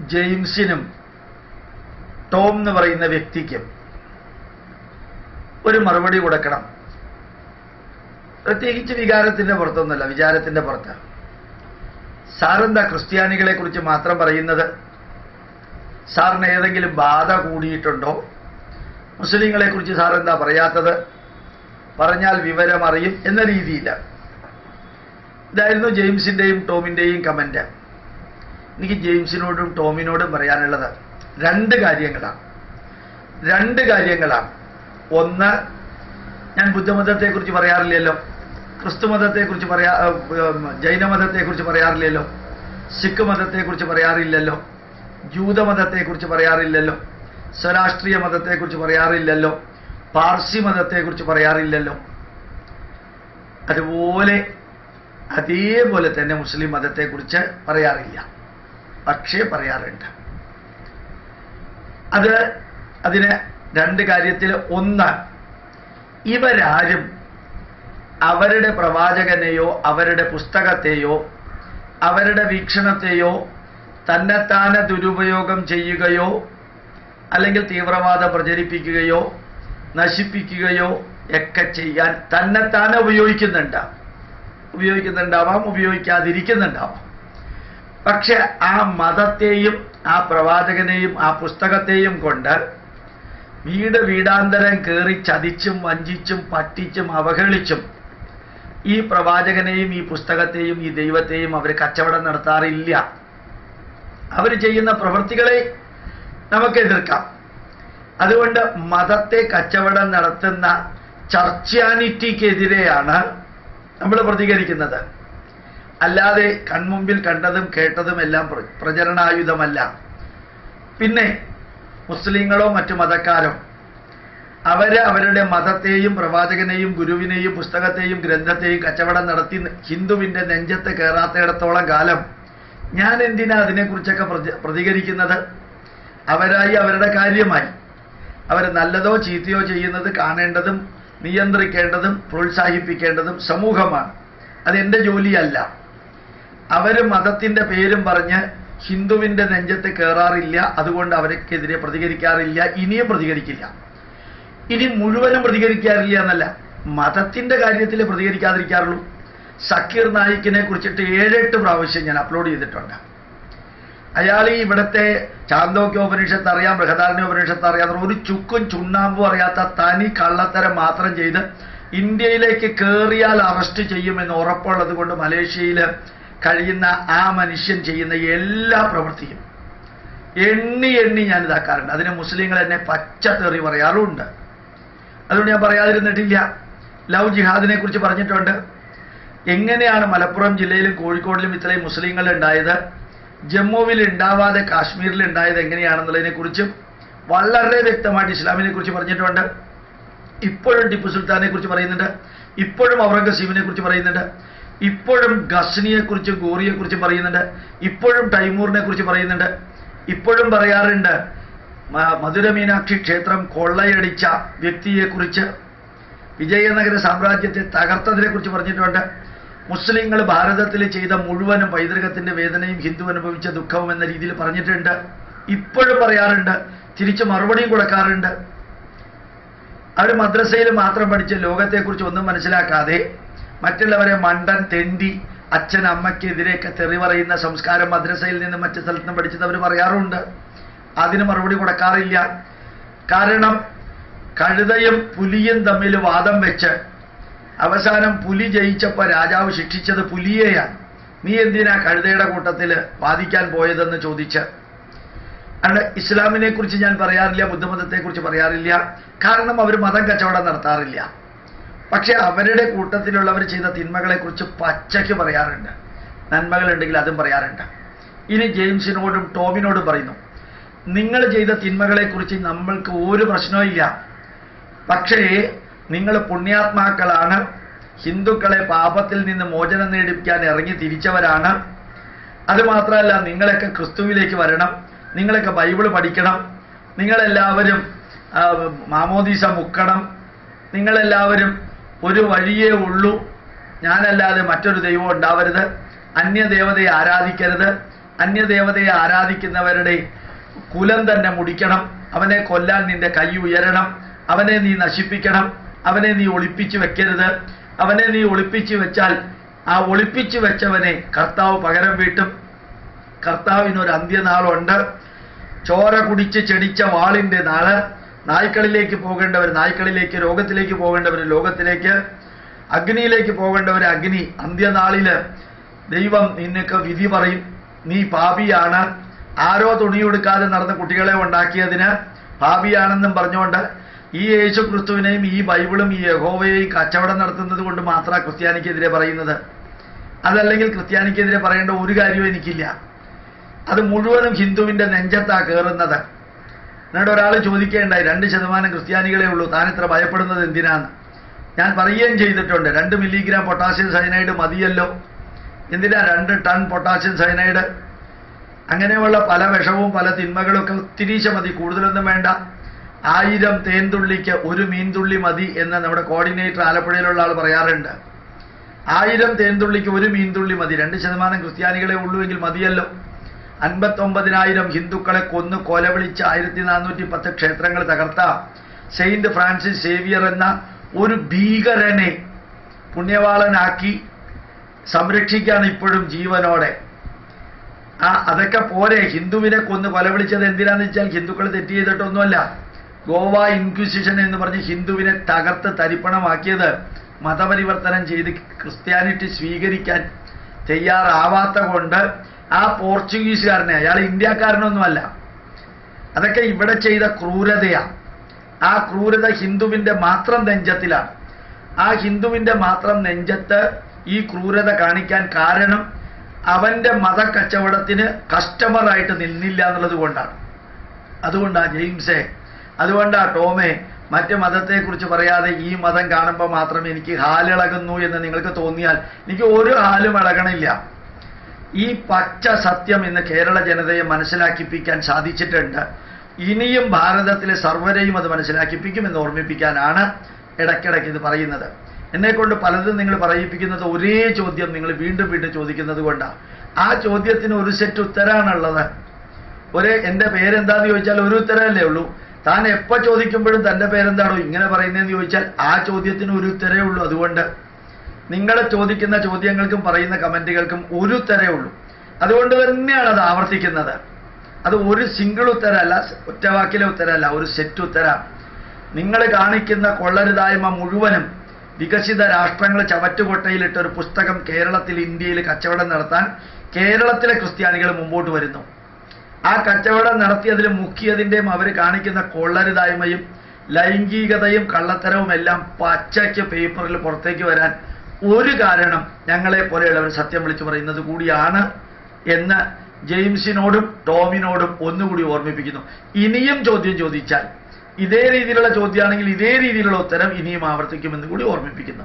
ജെയിംസിനും Tom എന്ന് പറയുന്ന വ്യക്തിക്കും ഒരു മറുപടി കൊടുക്കണം. പ്രത്യേകിച്ച് വികാരത്തിന്റെ പുറത്തൊന്നുമല്ല വിചാരത്തിന്റെ പുറത്ത്. സാറെന്താ ക്രിസ്ത്യാനികളെ കുറിച്ച് മാത്രം പറയുന്നത്? സാറിന് ഏതെങ്കിലും ബാധ കൂടിയിട്ടുണ്ടോ? മുസ്ലിങ്ങളെ കുറിച്ച് സാറെന്താ പറയാത്തത്? പറഞ്ഞാൽ വിവരമറിയും എന്ന രീതിയില്ല. ഇതായിരുന്നു ജെയിംസിന്റെയും ടോമിന്റെയും കമന്റ് എനിക്ക് ജെയിംസിനോടും ടോമിനോടും പറയാനുള്ളത് രണ്ട് കാര്യങ്ങളാണ്. രണ്ട് കാര്യങ്ങളാണ്. ഒന്ന് ഞാൻ ബുദ്ധമതത്തെക്കുറിച്ച് പറയാറില്ലല്ലോ. ക്രിസ്തു മതത്തെക്കുറിച്ച് പറയാ ജൈനമതത്തെക്കുറിച്ച് പറയാറില്ലല്ലോ. സിഖ് മതത്തെക്കുറിച്ച് പറയാറില്ലല്ലോ. ജൂതമതത്തെക്കുറിച്ച് പറയാറില്ലല്ലോ. സ്വരാഷ്ട്രീയ മതത്തെക്കുറിച്ച് പറയാറില്ലല്ലോ. പാർസി മതത്തെക്കുറിച്ച് പറയാറില്ലല്ലോ. അതുപോലെ അതേപോലെ തന്നെ മുസ്ലിം മതത്തെക്കുറിച്ച് പറയാറില്ല. പക്ഷേ പറയാറുണ്ട്. അത് അതിന് രണ്ട് കാര്യത്തിൽ ഒന്ന് ഇവരാരും അവരുടെ പ്രവാചകനെയോ അവരുടെ പുസ്തകത്തെയോ അവരുടെ വീക്ഷണത്തെയോ തന്നെത്താനെ ദുരുപയോഗം ചെയ്യുകയോ അല്ലെങ്കിൽ തീവ്രവാദം പ്രചരിപ്പിക്കുകയോ നശിപ്പിക്കുകയോ ഒക്കെ ചെയ്യാൻ തന്നെത്താനെ ഉപയോഗിക്കുന്നുണ്ട് ഉപയോഗിക്കുന്നുണ്ടാവാം ഉപയോഗിക്കാതിരിക്കുന്നുണ്ടാവാം. പക്ഷെ ആ മതത്തെയും ആ പ്രവാചകനെയും ആ പുസ്തകത്തെയും കൊണ്ട് വീട് വീടാന്തരം കയറി ചതിച്ചും വഞ്ചിച്ചും പറ്റിച്ചും അവഹേളിച്ചും ഈ പ്രവാചകനെയും ഈ പുസ്തകത്തെയും ഈ ദൈവത്തെയും അവർ കച്ചവടം നടത്താറില്ല. അവർ ചെയ്യുന്ന പ്രവൃത്തികളെ നമുക്ക് എതിർക്കാം. അതുകൊണ്ട് മതത്തെ കച്ചവടം നടത്തുന്ന ചർച്ചാനിറ്റിക്കെതിരെയാണ് നമ്മൾ പ്രതികരിക്കുന്നത്. അല്ലാതെ കൺമുമ്പിൽ കണ്ടതും കേട്ടതും എല്ലാം പ്ര- പ്രചരണായുധമല്ല. പിന്നെ മുസ്ലിങ്ങളോ മറ്റു മതക്കാരോ അവർ അവരുടെ മതത്തെയും പ്രവാചകനെയും ഗുരുവിനെയും പുസ്തകത്തെയും ഗ്രന്ഥത്തെയും കച്ചവടം നടത്തി ഹിന്ദുവിന്റെ നെഞ്ചത്ത് കയറാത്തയിടത്തോളം കാലം ഞാൻ എന്തിനാ അതിനെക്കുറിച്ചൊക്കെ പ്രതി- പ്രതികരിക്കുന്നത്? അവരായി അവരുടെ കാര്യമായി. അവർ നല്ലതോ ചീത്തയോ ചെയ്യുന്നത് കാണേണ്ടതും നിയന്ത്രിക്കേണ്ടതും പ്രോത്സാഹിപ്പിക്കേണ്ടതും സമൂഹമാണ്. അതെന്റെ ജോലിയല്ല. അവർ മതത്തിന്റെ പേരും പറഞ്ഞ് ഹിന്ദുവിന്റെ നെഞ്ചത്ത് കയറാറില്ല അതുകൊണ്ട് അവർക്കെതിരെ പ്രതികരിക്കാറില്ല ഇനിയും പ്രതികരിക്കില്ല. ഇനി മുഴുവനും പ്രതികരിക്കാറില്ല എന്നല്ല മതത്തിന്റെ കാര്യത്തിൽ പ്രതികരിക്കാതിരിക്കാറുള്ളൂ. സക്കീർ നായിക്കിനെ കുറിച്ചിട്ട് ഏഴെട്ട് പ്രാവശ്യം ഞാൻ അപ്ലോഡ് ചെയ്തിട്ടുണ്ട്. അയാൾ ഈ ഇവിടുത്തെ ചാന്തോക്യ ഉപനിഷത്ത് അറിയാം ബൃഹദാരണ്യ ഉപനിഷത്ത് അറിയാം ഒരു ചുക്കും ചുണ്ണാമ്പും അറിയാത്ത തനി കള്ളത്തരം മാത്രം ചെയ്ത് ഇന്ത്യയിലേക്ക് കയറിയാൽ അറസ്റ്റ് ചെയ്യുമെന്ന് ഉറപ്പുള്ളത് കൊണ്ട് മലേഷ്യയിൽ കഴിയുന്ന ആ മനുഷ്യൻ ചെയ്യുന്ന എല്ലാ പ്രവൃത്തിയും. എണ്ണി എണ്ണി ഞാൻ ഇതാക്കാറുണ്ട് അതിന് മുസ്ലിങ്ങൾ എന്നെ പച്ച തെറി പറയാറുമുണ്ട് അതുകൊണ്ട് ഞാൻ പറയാതിരുന്നിട്ടില്ല. ലവ് ജിഹാദിനെ കുറിച്ച് പറഞ്ഞിട്ടുണ്ട്. എങ്ങനെയാണ് മലപ്പുറം ജില്ലയിലും കോഴിക്കോടിലും ഇത്രയും മുസ്ലിങ്ങൾ ഉണ്ടായത്? ജമ്മുവിൽ ഉണ്ടാവാതെ കാശ്മീരിൽ ഉണ്ടായത് എങ്ങനെയാണെന്നുള്ളതിനെ കുറിച്ചും വളരെ വ്യക്തമായിട്ട് ഇസ്ലാമിനെ കുറിച്ച് പറഞ്ഞിട്ടുണ്ട്. ഇപ്പോഴും ടിപ്പു സുൽത്താനെ കുറിച്ച് പറയുന്നുണ്ട്. ഇപ്പോഴും ഔറംഗസീബിനെ കുറിച്ച് പറയുന്നുണ്ട്. ഇപ്പോഴും ഖസ്നിയെ കുറിച്ചും ഗോറിയെ കുറിച്ചും പറയുന്നുണ്ട്. ഇപ്പോഴും ടൈമൂറിനെ കുറിച്ച് പറയുന്നുണ്ട്. ഇപ്പോഴും പറയാറുണ്ട് മധുര മീനാക്ഷി ക്ഷേത്രം കൊള്ളയടിച്ച വ്യക്തിയെ കുറിച്ച് വിജയനഗര സാമ്രാജ്യത്തെ തകർത്തതിനെ കുറിച്ച് പറഞ്ഞിട്ടുണ്ട്. മുസ്ലിങ്ങൾ ഭാരതത്തിൽ ചെയ്ത മുഴുവനും പൈതൃകത്തിന്റെ വേദനയും ഹിന്ദു അനുഭവിച്ച ദുഃഖവും എന്ന രീതിയിൽ പറഞ്ഞിട്ടുണ്ട്. ഇപ്പോഴും പറയാറുണ്ട് തിരിച്ച് മറുപടിയും കൊടുക്കാറുണ്ട്. അവർ മദ്രസയിൽ മാത്രം പഠിച്ച് ലോകത്തെക്കുറിച്ച് ഒന്നും മനസ്സിലാക്കാതെ മറ്റുള്ളവരെ മണ്ടൻ തെണ്ടി അച്ഛൻ അമ്മയ്ക്കെതിരെയൊക്കെ തെറി പറയുന്ന സംസ്കാരം മദ്രസയിൽ നിന്നും മറ്റു സ്ഥലത്ത് പഠിച്ചത് അവർ പറയാറുണ്ട്. അതിന് മറുപടി കൊടുക്കാറില്ല. കാരണം കഴുതയും പുലിയും തമ്മിൽ വാദം വെച്ച് അവസാനം പുലി ജയിച്ചപ്പോൾ രാജാവ് ശിക്ഷിച്ചത് പുലിയെയാണ്. നീ എന്തിനാ കഴുതയുടെ കൂട്ടത്തിൽ വാദിക്കാൻ പോയതെന്ന് ചോദിച്ച്. അതുകൊണ്ട് ഇസ്ലാമിനെ കുറിച്ച് ഞാൻ പറയാറില്ല ബുദ്ധമതത്തെ കുറിച്ച് പറയാറില്ല. കാരണം അവർ മതം കച്ചവടം നടത്താറില്ല. പക്ഷെ അവരുടെ കൂട്ടത്തിലുള്ളവർ ചെയ്ത തിന്മകളെ കുറിച്ച് പച്ചയ്ക്ക് പറയാറുണ്ട്. നന്മകളുണ്ടെങ്കിൽ അതും പറയാറുണ്ട്. ഇനി ജെയിംസിനോടും ടോമിനോടും പറയുന്നു നിങ്ങൾ ചെയ്ത തിന്മകളെ കുറിച്ച് നമ്മൾക്ക് ഒരു പ്രശ്നവും ഇല്ല. പക്ഷേ നിങ്ങൾ പുണ്യാത്മാക്കളാണ്. ഹിന്ദുക്കളെ പാപത്തിൽ നിന്ന് മോചനം നേടിപ്പിക്കാൻ ഇറങ്ങി തിരിച്ചവരാണ്. അതുമാത്രമല്ല നിങ്ങളൊക്കെ ക്രിസ്തുവിലേക്ക് വരണം. നിങ്ങളൊക്കെ ബൈബിൾ പഠിക്കണം. നിങ്ങളെല്ലാവരും മാമോദീസ മുക്കണം. നിങ്ങളെല്ലാവരും ഒരു വഴിയേ ഉള്ളൂ. ഞാനല്ലാതെ മറ്റൊരു ദൈവം ഉണ്ടാവരുത്. അന്യദേവതയെ ആരാധിക്കരുത്. അന്യദേവതയെ ആരാധിക്കുന്നവരുടെ കുലം തന്നെ മുടിക്കണം. അവനെ കൊല്ലാൻ നിന്റെ കൈ ഉയരണം. അവനെ നീ നശിപ്പിക്കണം. അവനെ നീ ഒളിപ്പിച്ചു വെക്കരുത്. അവനെ നീ ഒളിപ്പിച്ചു വെച്ചാൽ ആ ഒളിപ്പിച്ചു വെച്ചവനെ കർത്താവ് പകരം വീട്ടും. കർത്താവിനൊരു അന്ത്യനാളുണ്ട്. ചോര കുടിച്ച് ചെടിച്ച വാളിന്റെ നാൾ. നായ്ക്കളിലേക്ക് പോകേണ്ടവർ നായ്ക്കളിലേക്ക് രോഗത്തിലേക്ക് പോകേണ്ടവർ ലോകത്തിലേക്ക് അഗ്നിയിലേക്ക് പോകേണ്ടവർ അഗ്നി. അന്ത്യനാളിൽ ദൈവം നിനക്ക് വിധി പറയും. നീ പാപിയാണ്. ആരോ തുണിയെടുക്കാതെ നടന്ന കുട്ടികളെ ഉണ്ടാക്കിയതിന് പാപിയാണെന്നും പറഞ്ഞുകൊണ്ട് ഈ യേശു ക്രിസ്തുവിനെയും ഈ ബൈബിളും ഈ യഹോവയെയും കച്ചവടം നടത്തുന്നത് കൊണ്ട് മാത്രമാണ് ക്രിസ്ത്യാനിക്കെതിരെ പറയുന്നത്. അതല്ലെങ്കിൽ ക്രിസ്ത്യാനിക്കെതിരെ പറയേണ്ട ഒരു കാര്യവും എനിക്കില്ല. അത് മുഴുവനും ഹിന്ദുവിന്റെ നെഞ്ചത്താ കയറുന്നത് എന്നോട് ഒരാൾ ചോദിക്കേണ്ടായി രണ്ട് ശതമാനം ക്രിസ്ത്യാനികളെ ഉള്ളൂ താൻ ഇത്ര ഭയപ്പെടുന്നത് എന്തിനാണ് ഞാൻ പറയുകയും ചെയ്തിട്ടുണ്ട് രണ്ട് മില്ലിഗ്രാം പൊട്ടാസ്യം സൈനൈഡ് മതിയല്ലോ. എന്തിനാ രണ്ട് ടൺ പൊട്ടാസ്യം സൈനൈഡ് അങ്ങനെയുള്ള പല വിഷവും പല തിന്മകളും ഒക്കെ ഒത്തിരീശ മതി കൂടുതലൊന്നും വേണ്ട. ആയിരം തേൻതുള്ളിക്ക് ഒരു മീൻതുള്ളി മതി എന്ന് നമ്മുടെ കോർഡിനേറ്റർ ആലപ്പുഴയിലുള്ള ആൾ പറയാറുണ്ട്. ആയിരം തേൻതുള്ളിക്ക് ഒരു മീൻതുള്ളി മതി രണ്ട് ശതമാനം ക്രിസ്ത്യാനികളെ ഉള്ളുവെങ്കിൽ മതിയല്ലോ. അൻപത്തൊമ്പതിനായിരം ഹിന്ദുക്കളെ കൊന്നു കൊലവിളിച്ച് ആയിരത്തി നാനൂറ്റി പത്ത് ക്ഷേത്രങ്ങൾ തകർത്ത സെയിന്റ് ഫ്രാൻസിസ് സേവിയർ എന്ന ഒരു ഭീകരനെ പുണ്യവാളനാക്കി സംരക്ഷിക്കാൻ ഇപ്പോഴും ജീവനോടെ. ആ അതൊക്കെ പോരെ. ഹിന്ദുവിനെ കൊന്ന് കൊലവിളിച്ചത് എന്തിനാന്ന് വെച്ചാൽ ഹിന്ദുക്കൾ തെറ്റ് ചെയ്തിട്ടൊന്നുമല്ല. ഗോവ ഇൻക്വിസിഷൻ എന്ന് പറഞ്ഞ് ഹിന്ദുവിനെ തകർത്ത് തരിപ്പണമാക്കിയത് മതപരിവർത്തനം ചെയ്ത് ക്രിസ്ത്യാനിറ്റി സ്വീകരിക്കാൻ തയ്യാറാവാത്ത കൊണ്ട് ആ പോർച്ചുഗീസുകാരനെ അയാൾ ഇന്ത്യക്കാരനൊന്നുമല്ല. അതൊക്കെ ഇവിടെ ചെയ്ത ക്രൂരതയാണ് ആ ക്രൂരത ഹിന്ദുവിന്റെ മാത്രം നെഞ്ചത്തിലാണ്. ആ ഹിന്ദുവിന്റെ മാത്രം നെഞ്ചത്ത് ഈ ക്രൂരത കാണിക്കാൻ കാരണം അവന്റെ മതക്കച്ചവടത്തിന് കസ്റ്റമറായിട്ട് നിന്നില്ല എന്നുള്ളത് കൊണ്ടാണ്. അതുകൊണ്ടാ ജെയിംസേ അതുകൊണ്ടാ ടോമേ മറ്റ് മതത്തെക്കുറിച്ച് പറയാതെ ഈ മതം കാണുമ്പോൾ മാത്രം എനിക്ക് ഹാലിളകുന്നു എന്ന് നിങ്ങൾക്ക് തോന്നിയാൽ എനിക്ക് ഒരു ഹാലും ഇളകണില്ല. ഈ പച്ച സത്യം ഇന്ന് കേരള ജനതയെ മനസ്സിലാക്കിപ്പിക്കാൻ സാധിച്ചിട്ടുണ്ട്. ഇനിയും ഭാരതത്തിലെ സർവരെയും അത് മനസ്സിലാക്കിപ്പിക്കുമെന്ന് ഓർമ്മിപ്പിക്കാനാണ് ഇടയ്ക്കിടയ്ക്ക് ഇത് പറയുന്നത്. എന്നെ കൊണ്ട് പലതും നിങ്ങൾ പറയിപ്പിക്കുന്നത് ഒരേ ചോദ്യം നിങ്ങൾ വീണ്ടും വീണ്ടും ചോദിക്കുന്നത് കൊണ്ടാണ് ആ ചോദ്യത്തിന് ഒരു സെറ്റ് ഉത്തരാണുള്ളത്. ഒരു എന്റെ പേരെന്താന്ന് ചോദിച്ചാൽ ഒരു ഉത്തരമല്ലേ ഉള്ളൂ. താൻ എപ്പോൾ ചോദിക്കുമ്പോഴും തന്റെ പേരെന്താണോ ഇങ്ങനെ പറയുന്നതെന്ന് ചോദിച്ചാൽ ആ ചോദ്യത്തിന് ഒരു ഉത്തരേ ഉള്ളൂ. അതുകൊണ്ട് നിങ്ങൾ ചോദിക്കുന്ന ചോദ്യങ്ങൾക്കും പറയുന്ന കമന്റുകൾക്കും ഒരു ഉത്തരേ ഉള്ളൂ. അതുകൊണ്ട് തന്നെയാണ് അത് ആവർത്തിക്കുന്നത്. അത് ഒരു സിംഗിൾ ഉത്തരമല്ല ഒറ്റവാക്കിലെ ഉത്തരമല്ല ഒരു സെറ്റ് ഉത്തരം. നിങ്ങൾ കാണിക്കുന്ന കൊള്ളരുതായ്മ മുഴുവനും വികസിത രാഷ്ട്രങ്ങൾ ചവറ്റുകൊട്ടയിലിട്ട ഒരു പുസ്തകം കേരളത്തിൽ ഇന്ത്യയിൽ കച്ചവടം നടത്താൻ കേരളത്തിലെ ക്രിസ്ത്യാനികൾ മുമ്പോട്ട് വരുന്നു. ആ കച്ചവടം നടത്തിയതിൽ മുക്കിയതിന്റെയും അവർ കാണിക്കുന്ന കൊള്ളരുതായ്മയും ലൈംഗികതയും കള്ളത്തരവും എല്ലാം പച്ചയ്ക്ക് പേപ്പറിൽ പുറത്തേക്ക് വരാൻ ഒരു കാരണം ഞങ്ങളെ പോലെയുള്ളവർ സത്യം വിളിച്ചു പറയുന്നത് കൂടിയാണ് എന്ന് ജെയിംസിനോടും ടോമിനോടും ഒന്നുകൂടി ഓർമ്മിപ്പിക്കുന്നു. ഇനിയും ചോദ്യം ചോദിച്ചാൽ ഇതേ രീതിയിലുള്ള ചോദ്യമാണെങ്കിൽ ഇതേ രീതിയിലുള്ള ഉത്തരം ഇനിയും ആവർത്തിക്കുമെന്ന് കൂടി ഓർമ്മിപ്പിക്കുന്നു.